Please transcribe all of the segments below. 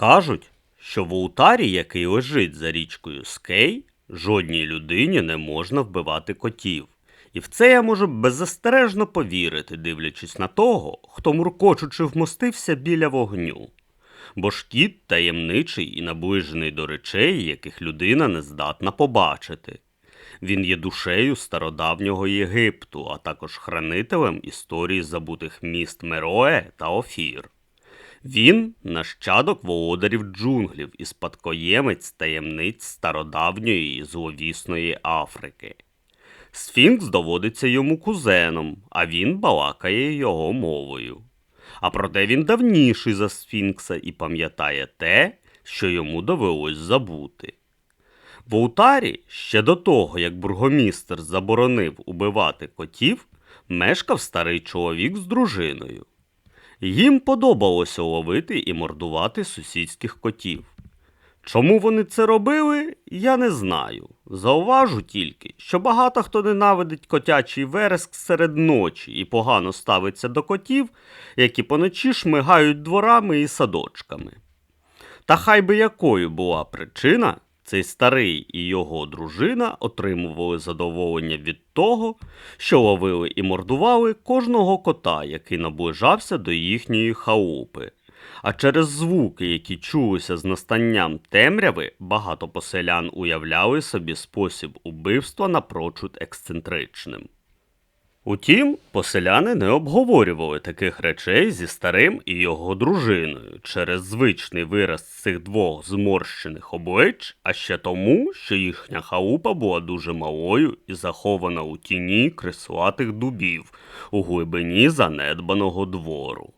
Кажуть, що в Утарі, який лежить за річкою Скей, жодній людині не можна вбивати котів. І в це я можу беззастережно повірити, дивлячись на того, хто муркочучи вмостився біля вогню. Бо ж кіт таємничий і наближений до речей, яких людина не здатна побачити. Він є душею стародавнього Єгипту, а також хранителем історії забутих міст Мерое та Офір. Він нащадок володарів джунглів і спадкоємець таємниць стародавньої і зловісної Африки. Сфінкс доводиться йому кузеном, а він балакає його мовою. А проте він давніший за Сфінкса і пам'ятає те, що йому довелось забути. В Утарі ще до того, як бургомістр заборонив убивати котів, мешкав старий чоловік з дружиною. Їм подобалося ловити і мордувати сусідських котів. Чому вони це робили, я не знаю. Зауважу тільки, що багато хто ненавидить котячий вереск серед ночі і погано ставиться до котів, які поночі шмигають дворами і садочками. Та хай би якою була причина, цей старий і його дружина отримували задоволення від того, що ловили і мордували кожного кота, який наближався до їхньої хаупи. А через звуки, які чулися з настанням темряви, багато поселян уявляли собі спосіб убивства напрочуд ексцентричним. Утім, поселяни не обговорювали таких речей зі старим і його дружиною через звичний вираз цих двох зморщених облич, а ще тому, що їхня хаупа була дуже малою і захована у тіні крислатих дубів у глибині занедбаного двору.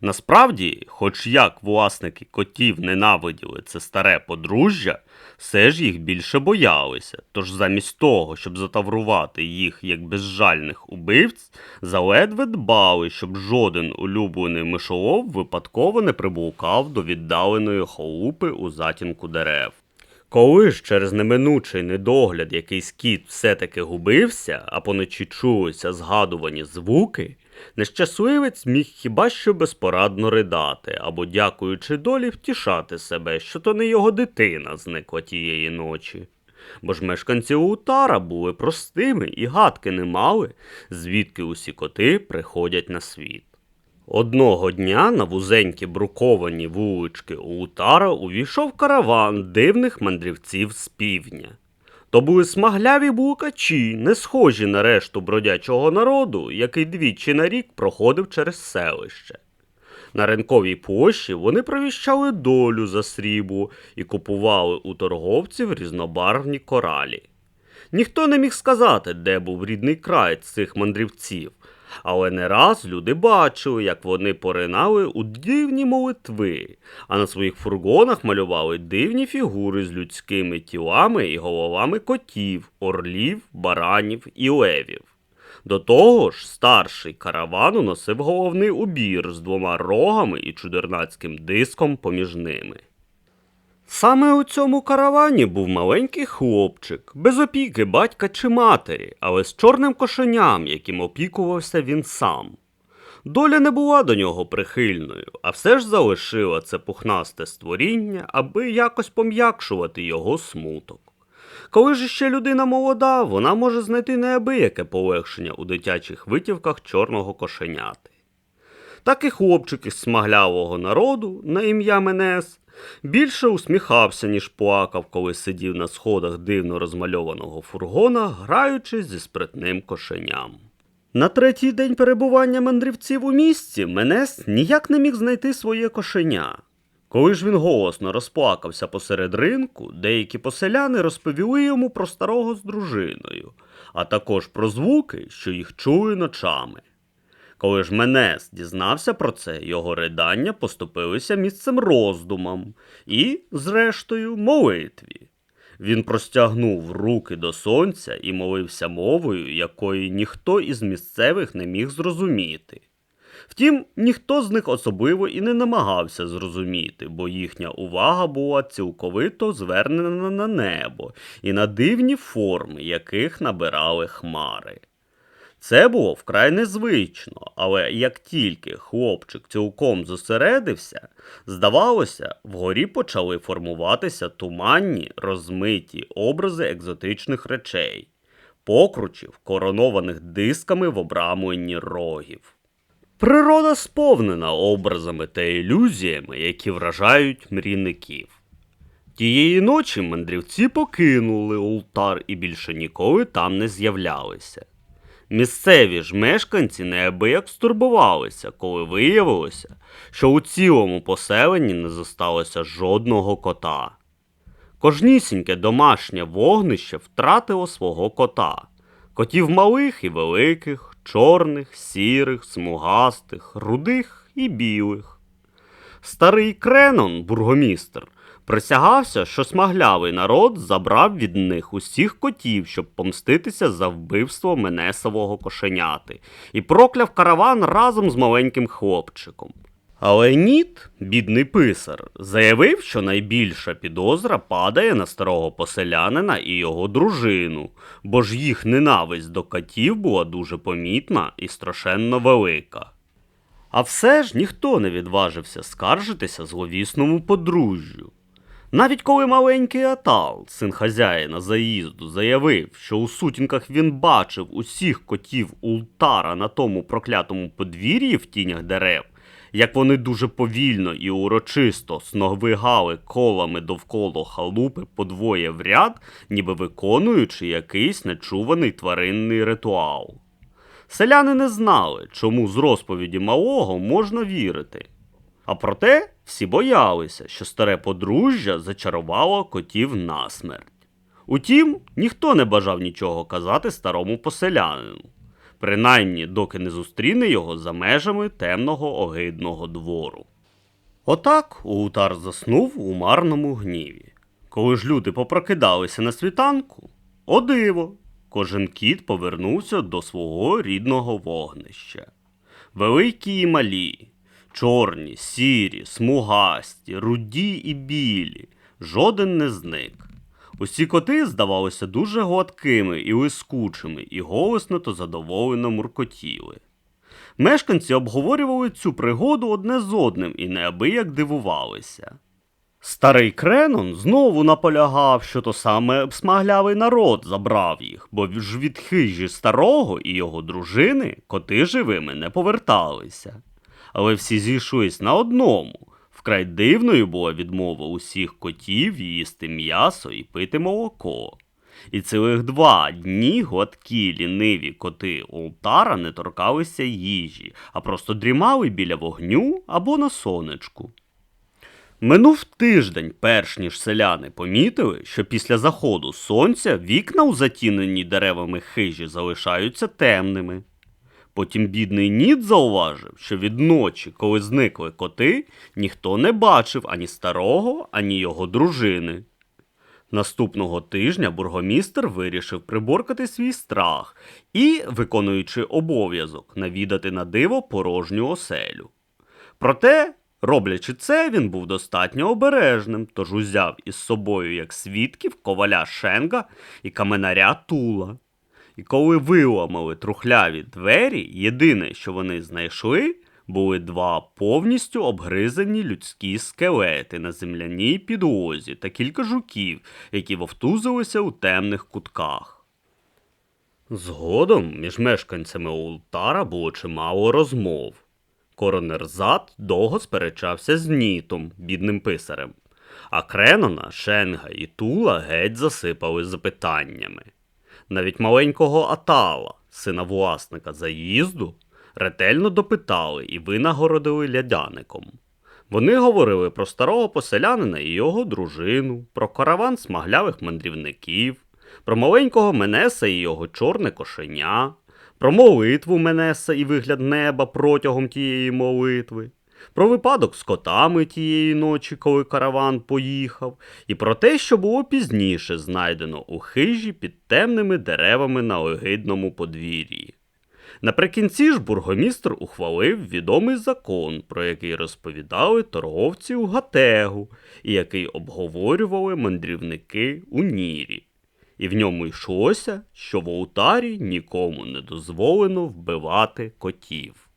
Насправді, хоч як власники котів ненавиділи це старе подружжя, все ж їх більше боялися. Тож замість того, щоб затаврувати їх як безжальних убивць, заледве дбали, щоб жоден улюблений мишолов випадково не приблукав до віддаленої холупи у затінку дерев. Коли ж через неминучий недогляд якийсь кіт все-таки губився, а поночі чулися згадувані звуки, нещасливець міг хіба що безпорадно ридати або, дякуючи долі, втішати себе, що то не його дитина зникла тієї ночі. Бо ж мешканці Утара були простими і гадки не мали, звідки усі коти приходять на світ. Одного дня на вузенькі бруковані вулички Утара увійшов караван дивних мандрівців з півдня. То були смагляві блукачі, не схожі на решту бродячого народу, який двічі на рік проходив через селище. На ринковій площі вони провіщали долю за срібу і купували у торговців різнобарвні коралі. Ніхто не міг сказати, де був рідний край цих мандрівців, але не раз люди бачили, як вони поринали у дивні молитви, а на своїх фургонах малювали дивні фігури з людськими тілами і головами котів, орлів, баранів і левів. До того ж, старший каравану носив головний убір з двома рогами і чудернацьким диском поміж ними. Саме у цьому каравані був маленький хлопчик, без опіки батька чи матері, але з чорним кошеням, яким опікувався він сам. Доля не була до нього прихильною, а все ж залишила це пухнасте створіння, аби якось пом'якшувати його смуток. Коли ж ще людина молода, вона може знайти неабияке полегшення у дитячих витівках чорного кошеняти. Так і хлопчик із смаглявого народу на ім'я Менес більше усміхався, ніж плакав, коли сидів на сходах дивно розмальованого фургона, граючи зі спритним кошеням. На третій день перебування мандрівців у місті Менес ніяк не міг знайти своє кошеня. Коли ж він голосно розплакався посеред ринку, деякі поселяни розповіли йому про старого з дружиною, а також про звуки, що їх чули ночами. Коли ж Менес дізнався про це, його ридання поступилися місцем роздумам і, зрештою, молитві. Він простягнув руки до сонця і молився мовою, якої ніхто із місцевих не міг зрозуміти. Втім, ніхто з них особливо і не намагався зрозуміти, бо їхня увага була цілковито звернена на небо і на дивні форми, яких набирали хмари. Це було вкрай незвично, але як тільки хлопчик цілком зосередився, здавалося, вгорі почали формуватися туманні, розмиті образи екзотичних речей, покручів, коронованих дисками в обрамленні рогів. Природа сповнена образами та ілюзіями, які вражають мрійників. Тієї ночі мандрівці покинули ултар і більше ніколи там не з'являлися. Місцеві ж мешканці неабияк стурбувалися, коли виявилося, що у цілому поселенні не зосталося жодного кота. Кожнісіньке домашнє вогнище втратило свого кота. Котів малих і великих, чорних, сірих, смугастих, рудих і білих. Старий Кренон, бургомістр, присягався, що смаглявий народ забрав від них усіх котів, щоб помститися за вбивство Менесового кошеняти, і прокляв караван разом з маленьким хлопчиком. Але Ніт, бідний писар, заявив, що найбільша підозра падає на старого поселянина і його дружину, бо ж їх ненависть до котів була дуже помітна і страшенно велика. А все ж ніхто не відважився скаржитися зловісному подружжю. Навіть коли маленький Атал, син хазяїна заїзду, заявив, що у сутінках він бачив усіх котів Ултара на тому проклятому подвір'ї в тінях дерев, як вони дуже повільно і урочисто сновигали колами довкола халупи по двоє в ряд, ніби виконуючи якийсь нечуваний тваринний ритуал. Селяни не знали, чому з розповіді малого можна вірити. А проте всі боялися, що старе подружжя зачарувало котів насмерть. Утім, ніхто не бажав нічого казати старому поселянину, принаймні доки не зустріне його за межами темного огидного двору. Отак Утар заснув у марному гніві. Коли ж люди попрокидалися на світанку, о диво, кожен кіт повернувся до свого рідного вогнища. Великі і малі, чорні, сірі, смугасті, руді і білі, жоден не зник. Усі коти здавалися дуже гладкими і лискучими, і голосно та задоволено муркотіли. Мешканці обговорювали цю пригоду одне з одним і неабияк дивувалися. Старий Кренон знову наполягав, що то саме смаглявий народ забрав їх, бо ж від хижі старого і його дружини коти живими не поверталися. Але всі зійшлись на одному. Вкрай дивною була відмова усіх котів їсти м'ясо і пити молоко. І цілих два дні гладкі ліниві коти Олтара не торкалися їжі, а просто дрімали біля вогню або на сонечку. Минув тиждень, перш ніж селяни помітили, що після заходу сонця вікна у затіненій деревами хижі залишаються темними. Потім бідний Ніт зауважив, що від ночі, коли зникли коти, ніхто не бачив ані старого, ані його дружини. Наступного тижня бургомістр вирішив приборкати свій страх і, виконуючи обов'язок, навідати на диво порожню оселю. Проте, роблячи це, він був достатньо обережним, тож узяв із собою як свідків коваля Шенга і каменаря Тула. І коли виламали трухляві двері, єдине, що вони знайшли, були два повністю обгризані людські скелети на земляній підлозі та кілька жуків, які вовтузилися у темних кутках. Згодом між мешканцями Ултара було чимало розмов. Коронер Зад довго сперечався з Нітом, бідним писарем, а Кренона, Шенга і Тула геть засипали запитаннями. Навіть маленького Атала, сина власника заїзду, ретельно допитали і винагородили лядяником. Вони говорили про старого поселянина і його дружину, про караван смаглявих мандрівників, про маленького Менеса і його чорне кошеня, про молитву Менеса і вигляд неба протягом тієї молитви, про випадок з котами тієї ночі, коли караван поїхав, і про те, що було пізніше знайдено у хижі під темними деревами на огидному подвір'ї. Наприкінці ж бургомістр ухвалив відомий закон, про який розповідали торговці у Гатегу, і який обговорювали мандрівники у Нірі. і в ньому йшлося, що в Оутарі нікому не дозволено вбивати котів.